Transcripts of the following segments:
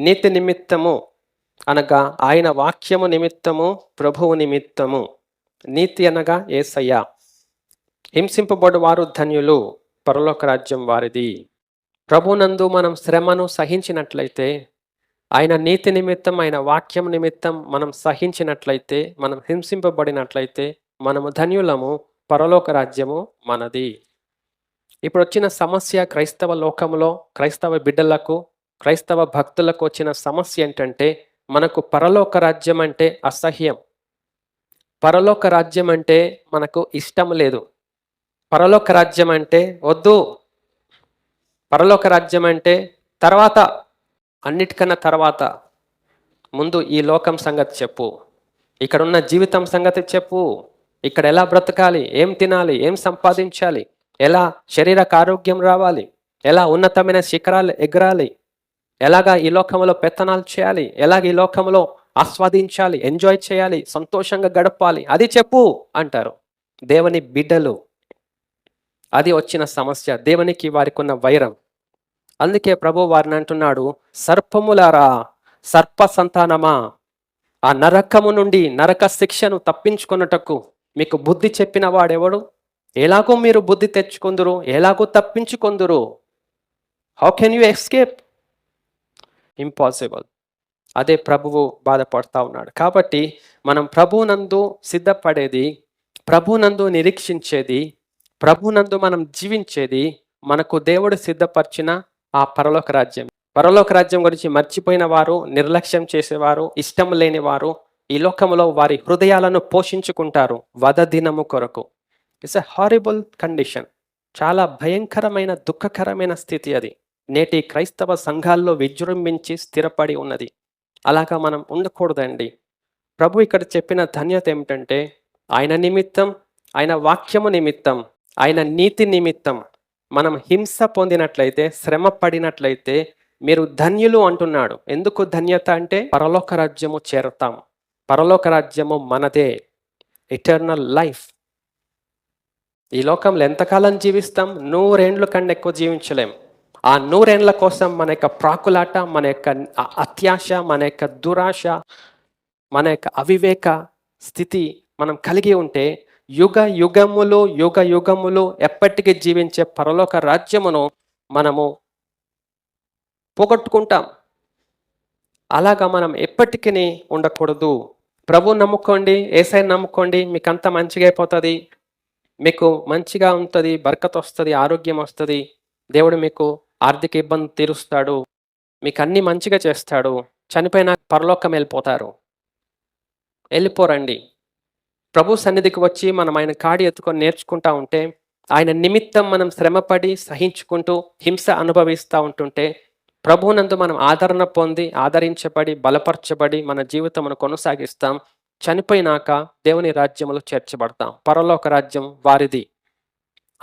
నీతి నిమిత్తము అనగా ఆయన వాక్యము నిమిత్తము ప్రభువు నిమిత్తము. నీతి అనగా ఏసయ్య. హింసింపబడు వారు ధన్యులు పరలోక రాజ్యం వారిది. ప్రభునందు మనం శ్రమను సహించినట్లయితే ఆయన నీతి నిమిత్తం ఆయన వాక్యం నిమిత్తం మనం సహించినట్లయితే మనం హింసింపబడినట్లయితే మనము ధన్యులము పరలోక రాజ్యము మనది. ఇప్పుడు వచ్చిన సమస్య క్రైస్తవ లోకంలో క్రైస్తవ బిడ్డలకు క్రైస్తవ భక్తులకు వచ్చిన సమస్య ఏంటంటే మనకు పరలోక రాజ్యం అంటే అసహ్యం. పరలోక రాజ్యం అంటే మనకు ఇష్టం లేదు. పరలోక రాజ్యం అంటే వద్దు. పరలోక రాజ్యం అంటే తర్వాత అన్నిటికన్నా తర్వాత. ముందు ఈ లోకం సంగతి చెప్పు. ఇక్కడ ఉన్న జీవితం సంగతి చెప్పు. ఇక్కడ ఎలా బ్రతకాలి? ఏం తినాలి? ఏం సంపాదించాలి? ఎలా శరీరక ఆరోగ్యం రావాలి? ఎలా ఉన్నతమైన శిఖరాలు ఎగరాలి? ఎలాగా ఈ లోకంలో పెత్తనాలు చేయాలి? ఎలాగ ఈ లోకంలో ఆస్వాదించాలి? ఎంజాయ్ చేయాలి? సంతోషంగా గడపాలి? అది చెప్పు అంటారు. దేవుని బిడ్డలు. అది వచ్చిన సమస్య. దేవునికి వారికి ఉన్న వైరం. అందుకే ప్రభు వారిని అంటున్నాడు సర్పములారా సర్ప సంతానమా? ఆ నరకము నుండి నరక శిక్షను తప్పించుకొనుటకు మీకు బుద్ధి చెప్పిన వాడెవడు? ఎలాగో మీరు బుద్ధి తెచ్చుకుందరు? ఎలాగో తప్పించుకొందురు? How can you escape impossible అదే ప్రభువు బాధపడుతూ ఉన్నాడు. కాబట్టి మనం ప్రభునందు సిద్ధపడేది ప్రభునందు నిరీక్షించేది ప్రభునందు మనం జీవించేది మనకు దేవుడు సిద్ధపరిచిన ఆ పరలోక రాజ్యం. పరలోక రాజ్యం గురించి మర్చిపోయిన వారు నిర్లక్ష్యం చేసేవారు ఇష్టం లేని వారు ఈ లోకంలో వారి హృదయాలను పోషించుకుంటారు వద దినము కొరకు. ఇట్స్ ఎ హారిబుల్ కండిషన్ చాలా భయంకరమైన దుఃఖకరమైన స్థితి అది. నేటి క్రైస్తవ సంఘాల్లో విజృంభించి స్థిరపడి ఉన్నది. అలాగా మనం ఉండకూడదండి. ప్రభు ఇక్కడ చెప్పిన ధన్యత ఏమిటంటే ఆయన నిమిత్తం ఆయన వాక్యము నిమిత్తం ఆయన నీతి నిమిత్తం మనం హింస పొందినట్లయితే శ్రమ పడినట్లయితే మీరు ధన్యులు అంటున్నాడు. ఎందుకు ధన్యత అంటే పరలోక రాజ్యము చేరతాం. పరలోక రాజ్యము మనదే. ఇటర్నల్ లైఫ్ ఈ లోకంలో ఎంతకాలం జీవిస్తాం? నూరేండ్ల కన్నా ఎక్కువ జీవించలేం. ఆ నూరేండ్ల కోసం మన యొక్క ప్రాకులాట మన యొక్క అత్యాశ మన యొక్క దురాశ మన యొక్క అవివేక స్థితి మనం కలిగి ఉంటే యుగ యుగములు యుగ యుగములు ఎప్పటికీ జీవించే పరలోక రాజ్యమును మనము పోగొట్టుకుంటాం. అలాగా మనం ఎప్పటికీ ఉండకూడదు. ప్రభు నమ్ముకోండి ఏసై నమ్ముకోండి మీకు అంత మంచిగా అయిపోతుంది. మీకు మంచిగా ఉంటుంది బరకత వస్తుంది ఆరోగ్యం వస్తుంది. దేవుడు మీకు ఆర్థిక ఇబ్బంది తీరుస్తాడు మీకు అన్ని మంచిగా చేస్తాడు చనిపోయిన పరలోకం వెళ్ళిపోతారు. వెళ్ళిపోరండి. ప్రభు సన్నిధికి వచ్చి మనం ఆయన కాడి ఎత్తుకొని నేర్చుకుంటా ఉంటే ఆయన నిమిత్తం మనం శ్రమపడి సహించుకుంటూ హింస అనుభవిస్తూ ఉంటుంటే ప్రభునందు మనం ఆదరణ పొంది ఆదరించబడి బలపరచబడి మన జీవితమును కొనసాగిస్తాం. చనిపోయినాక దేవుని రాజ్యములో చేర్చబడతాం. పరలోక రాజ్యం వారిది.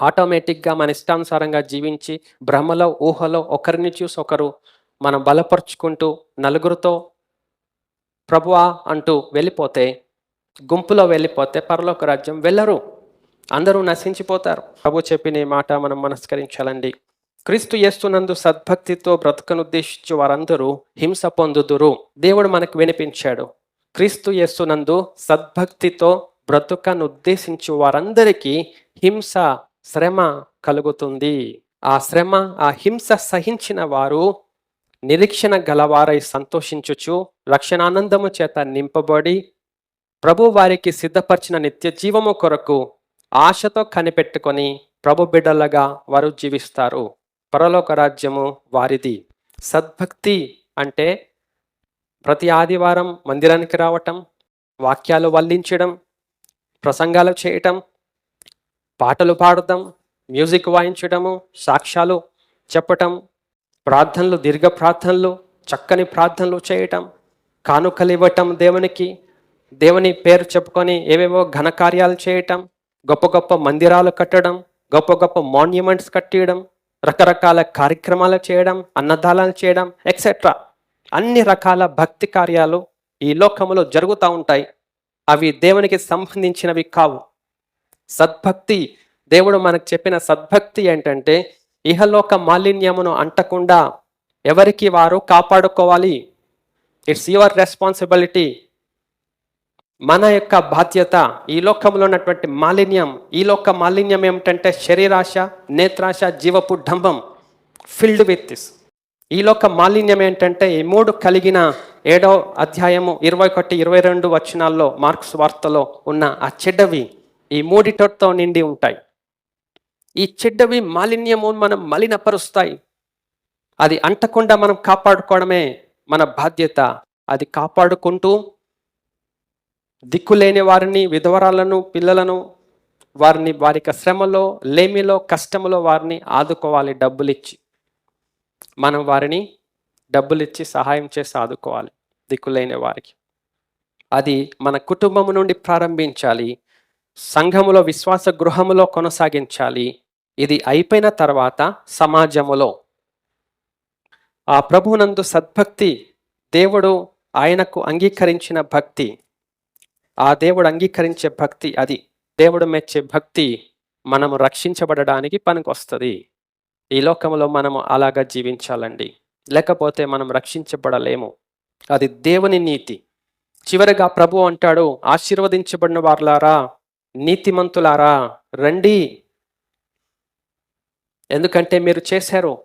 ఆటోమేటిక్గా మన ఇష్టానుసారంగా జీవించి భ్రమలో ఊహలో ఒకరిని చూసి ఒకరు మనం బలపరుచుకుంటూ నలుగురితో ప్రభువా అంటూ వెళ్ళిపోతే గుంపులో వెళ్ళిపోతే పరలోక రాజ్యం వెళ్ళరు. అందరూ నశించిపోతారు. ప్రభు చెప్పిన ఈ మాట మనం మనస్కరించాలండి. క్రీస్తు చేస్తున్నందు సద్భక్తితో బ్రతకనుద్దేశించి వారందరూ హింస పొందుదురు. దేవుడు మనకు వినిపించాడు. క్రీస్తు చేస్తున్నందు సద్భక్తితో బ్రతుకనుద్దేశించి వారందరికీ హింస శ్రమ కలుగుతుంది. ఆ శ్రమ ఆ హింస సహించిన వారు నిరీక్షణ గలవారై సంతోషించుచు రక్షణానందము చేత నింపబడి ప్రభు వారికి సిద్ధపరిచిన నిత్య జీవము కొరకు ఆశతో కనిపెట్టుకొని ప్రభు బిడ్డలుగా వారు జీవిస్తారు. పరలోక రాజ్యము వారిది. సద్భక్తి అంటే ప్రతి ఆదివారం మందిరానికి రావటం వాక్యాలు వల్లించడం ప్రసంగాలు చేయటం పాటలు పాడటం మ్యూజిక్ వాయించడము సాక్ష్యాలు చెప్పటం ప్రార్థనలు దీర్ఘ ప్రార్థనలు చక్కని ప్రార్థనలు చేయటం కానుకలు ఇవ్వటం దేవునికి దేవుని పేరు చెప్పుకొని ఏవేవో ఘనకార్యాలు చేయటం గొప్ప గొప్ప మందిరాలు కట్టడం గొప్ప గొప్ప మాన్యుమెంట్స్ కట్టేయడం రకరకాల కార్యక్రమాలు చేయడం అన్నదానాలు చేయడం ఎక్సెట్రా అన్ని రకాల భక్తి కార్యాలు ఈ లోకములో జరుగుతూ ఉంటాయి. అవి దేవునికి సంబంధించినవి కావు. సద్భక్తి. దేవుడు మనకు చెప్పిన సద్భక్తి ఏంటంటే ఇహలోక మాలిన్యమును అంటకుండా ఎవరికి వారు కాపాడుకోవాలి? ఇట్స్ యువర్ రెస్పాన్సిబిలిటీ మన యొక్క బాధ్యత ఈ లోకంలో ఉన్నటువంటి మాలిన్యం ఈ లోక మాలిన్యం ఏమిటంటే శరీరాశ నేత్రాశ జీవపు డంబం. ఫిల్డ్ విత్ దిస్ ఈ లోక మాలిన్యం ఏంటంటే ఈ మూడు కలిగిన ఏడో అధ్యాయము ఇరవై ఒకటి ఇరవై రెండు వచనాల్లో మార్క్స్ వార్తలో ఉన్న ఆ చెడ్డవి. ఈ మూడిటతో నిండి ఉంటాయి. ఈ చెడ్డవి మాలిన్యము మనం మలినపరుస్తాయి. అది అంటకుండా మనం కాపాడుకోవడమే మన బాధ్యత. అది కాపాడుకుంటూ దిక్కులేని వారిని విధవరాలను పిల్లలను వారిని వారి యొక్క శ్రమలో లేమిలో కష్టములో వారిని ఆదుకోవాలి డబ్బులు ఇచ్చి మనం వారిని డబ్బులు ఇచ్చి సహాయం చేసి ఆదుకోవాలి దిక్కులేని వారికి. అది మన కుటుంబం నుండి ప్రారంభించాలి. సంఘములో విశ్వాస గృహములో కొనసాగించాలి. ఇది అయిపోయిన తర్వాత సమాజములో. ఆ ప్రభునందు సద్భక్తి దేవుడు ఆయనకు అంగీకరించిన భక్తి. ఆ దేవుడు అంగీకరించే భక్తి అది. దేవుడు మెచ్చే భక్తి మనము రక్షించబడడానికి పనికొస్తుంది. ఈ లోకంలో మనము అలాగా జీవించాలండి. లేకపోతే మనం రక్షించబడలేము. అది దేవుని నీతి. చివరిగా ప్రభు అంటాడు ఆశీర్వదించబడిన వారులారా నీతిమంతులారా రండి. ఎందుకంటే మీరు చేశారు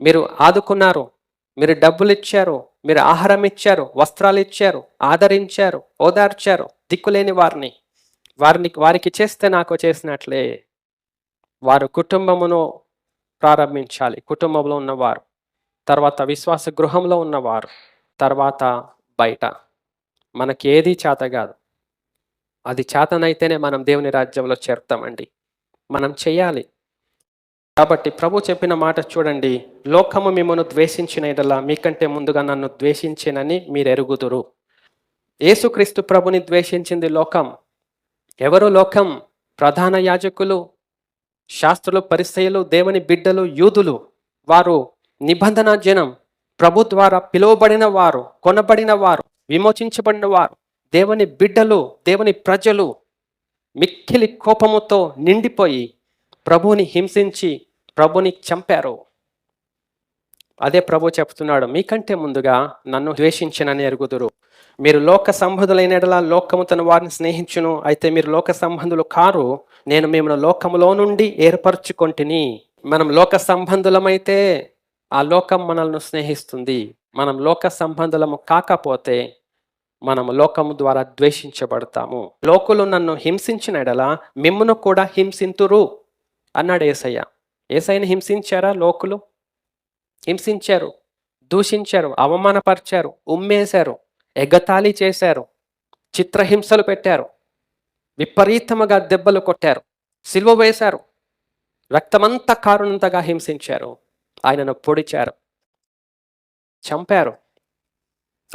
మీరు ఆదుకున్నారు మీరు డబ్బులు ఇచ్చారు మీరు ఆహారం ఇచ్చారు వస్త్రాలు ఇచ్చారు ఆదరించారు ఓదార్చారు దిక్కులేని వారిని. వారిని వారికి చేస్తే నాకు చేసినట్లే. వారు కుటుంబమును ప్రారంభించాలి. కుటుంబంలో ఉన్నవారు. తర్వాత విశ్వాస గృహంలో ఉన్నవారు. తర్వాత బయట. మనకి ఏది చేత కాదు. అది చేతనైతేనే మనం దేవుని రాజ్యంలో చేరుతామండి. మనం చేయాలి. కాబట్టి ప్రభు చెప్పిన మాట చూడండి లోకము మిమ్మను ద్వేషించిన ఎడలా మీకంటే ముందుగా నన్ను ద్వేషించినని మీరు ఎరుగుదురు యేసుక్రీస్తు ప్రభుని ద్వేషించింది లోకం. ఎవరు లోకం? ప్రధాన యాజకులు శాస్త్రులు పరిస్థితులు దేవుని బిడ్డలు యూదులు. వారు నిబంధన జనం. ప్రభు ద్వారా పిలువబడిన వారు కొనబడిన వారు విమోచించబడిన వారు. దేవుని బిడ్డలు దేవుని ప్రజలు మిక్కిలి కోపముతో నిండిపోయి ప్రభువుని హింసించి ప్రభుని చంపారు. అదే ప్రభు చెప్తున్నాడు మీకంటే ముందుగా నన్ను ద్వేషించినని ఎరుగుదురు. మీరు లోక సంబంధులైన ఎడల లోకము తన వారిని స్నేహించును. అయితే మీరు లోక సంబంధులు కారు. నేను మిమ్మల్ని లోకములో నుండి ఏర్పరచుకొంటిని. మనం లోక సంబంధులమైతే ఆ లోకం మనల్ని స్నేహిస్తుంది. మనం లోక సంబంధులము కాకపోతే మనము లోకము ద్వారా ద్వేషించబడతాము. లోకులు నన్ను హింసించిన ఎడల మిమ్మును కూడా హింసింతురు అన్నాడు ఏసయ్య. ఏసయ్యని హింసించారా లోకులు? హింసించారు దూషించారు అవమానపరిచారు ఉమ్మేశారు ఎగతాళి చేశారు చిత్రహింసలు పెట్టారు విపరీతముగా దెబ్బలు కొట్టారు సిల్వ వేశారు రక్తమంతా కారునంతగా హింసించారు ఆయనను పొడిచారు చంపారు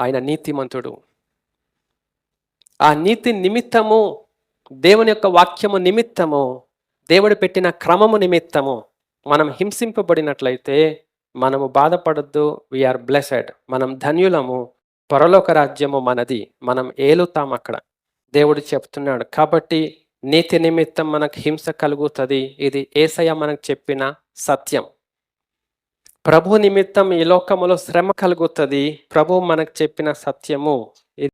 ఆయన నీతిమంతుడు. ఆ నీతి నిమిత్తము దేవుని యొక్క వాక్యము నిమిత్తము దేవుడు పెట్టిన క్రమము నిమిత్తము మనం హింసింపబడినట్లయితే మనము బాధపడద్దు వీఆర్ బ్లెసెడ్ మనం ధన్యులము పొరలోక రాజ్యము మనది మనం ఏలుతాం అక్కడ. దేవుడు చెప్తున్నాడు కాబట్టి నీతి నిమిత్తం మనకు హింస కలుగుతుంది ఇది ఏసయ్య మనకు చెప్పిన సత్యం. ప్రభు నిమిత్తం ఈ లోకములో శ్రమ కలుగుతుంది ప్రభు మనకు చెప్పిన సత్యము.